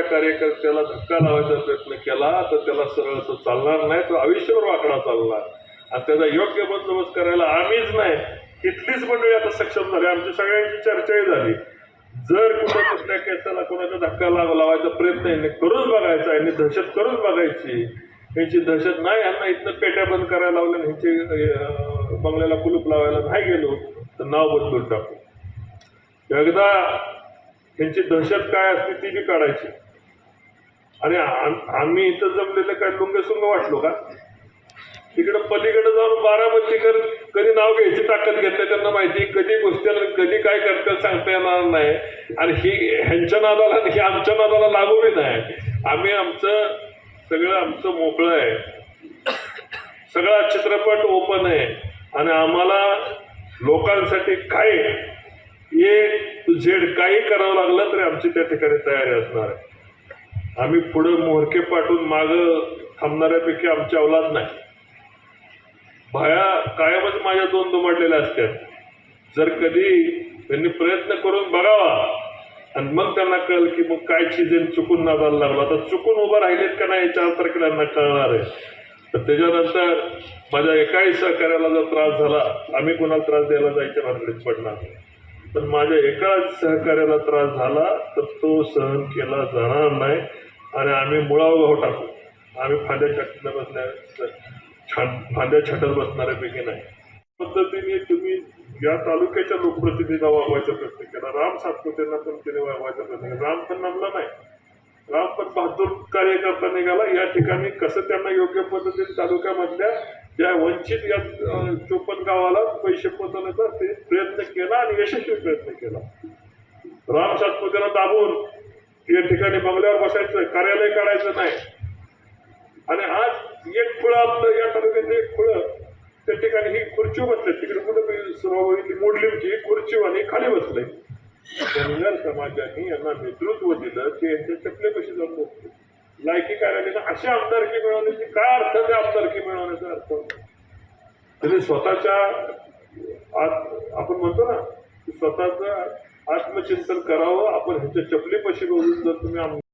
एखाद्या कार्यकर्त्याला धक्का लावायचा प्रयत्न केला तर त्याला सरळ असं चालणार नाही तो आयुष्यभर वाकडा चालणार. आणि त्याचा योग्य बंदोबस्त करायला आम्हीच नाही. तिथलीच मंडळी आता सक्षम झाली. आमची सगळ्यांची चर्चाही झाली. जर कुठं कुठल्या केसाला कोणाचा धक्का लाव लावायचा प्रयत्न यांनी करून बघायचा यांनी दहशत करून बघायची. यांची दहशत नाही यांना इथनं पेट्या बंद करायला लावल्या आणि बंगल्याला कुलूप लावायला नाही गेलो तर नाव बदलून टाकू. एकदा ह्यांची दहशत काय असते ती बी काढायची. आणि आम्ही इथं जमलेलं काय लुंगसुंग वाटलो का? तिकडं पलीकडे जाऊन बारामतीकर कधी नाव घ्यायची ताकद घेतलं त्यांना माहिती कधी गोष्टी कधी काय करतात सांगता येणार नाही. आणि ही ह्यांच्या नादाला ही आमच्या नादाला लागू बी नाही. आम्ही आमचं सगळं आमचं मोकळं आहे. सगळा चित्रपट ओपन आहे. आणि आम्हाला लोकांसाठी काय? ए झेड काही करावं लागलं तरी आमची त्या ठिकाणी तयारी असणार आहे. आम्ही पुढं मोहरके पाठवून मागं थांबणाऱ्यापैकी आमची अवलाद नाही. भाया कायमच माझ्या दोन दुमडलेल्या असतात जर कधी त्यांनी प्रयत्न करून बघावा. आणि मग त्यांना कळेल की मग काय चिजेन चुकून नादायला लागला. आता चुकून उभं राहिलेत का नाही चार तारखेला यांना कळणार आहे. तर त्याच्यानंतर माझ्या एकाही सहकार्याला जर त्रास झाला आम्ही कोणाला त्रास द्यायला जायच्या भानगडीत पडणार पण माझ्या एकाच सहकार्याला त्रास झाला तर तो सहन केला जाणार नाही. आणि आम्ही मुळावगाव हो टाकू. आम्ही फांद्या छाटल्या बसणार छान फांद्या छाटत बसणाऱ्यापैकी नाही. पद्धतीने तुम्ही या तालुक्याच्या लोकप्रतिनिधीला वागवायचा प्रयत्न केला. राम सातपुतेंना पण तिने वागवायचा प्रयत्न केला. राम पण नमला नाही. राम पण बहादूर कार्यकर्ता निघाला. या ठिकाणी कसं त्यांना योग्य पद्धतीने तालुक्यामधल्या ज्या वंचित या अं, चोपन्न गावाला पैसे पोहोचवण्याचा ते प्रयत्न केला आणि यशस्वी प्रयत्न केला. राम सातपुतेला दाबून या ठिकाणी बंगल्यावर बसायचं कार्यालय काढायचं नाही. आणि आज एक खुळं आपलं या तालुक्यातलं एक खुळं त्या ठिकाणी ही खुर्ची बसले. तिकडे कुठं मी मोडली होती खुर्ची आणि खाली बसले. धनगर समाजाने यांना नेतृत्व दिलं ते यांच्या चपलेपाशी जाऊन लायकी कार्यालयानं अशी आमदारकी मिळवण्याची काय अर्थ त्या आमदारकी मिळवण्याचा अर्थ? त्यांनी स्वतःच्या आत आपण म्हणतो ना की आत्मचिंतन करावं आपण ह्याच्या चपलीपाशी बघून जर तुम्ही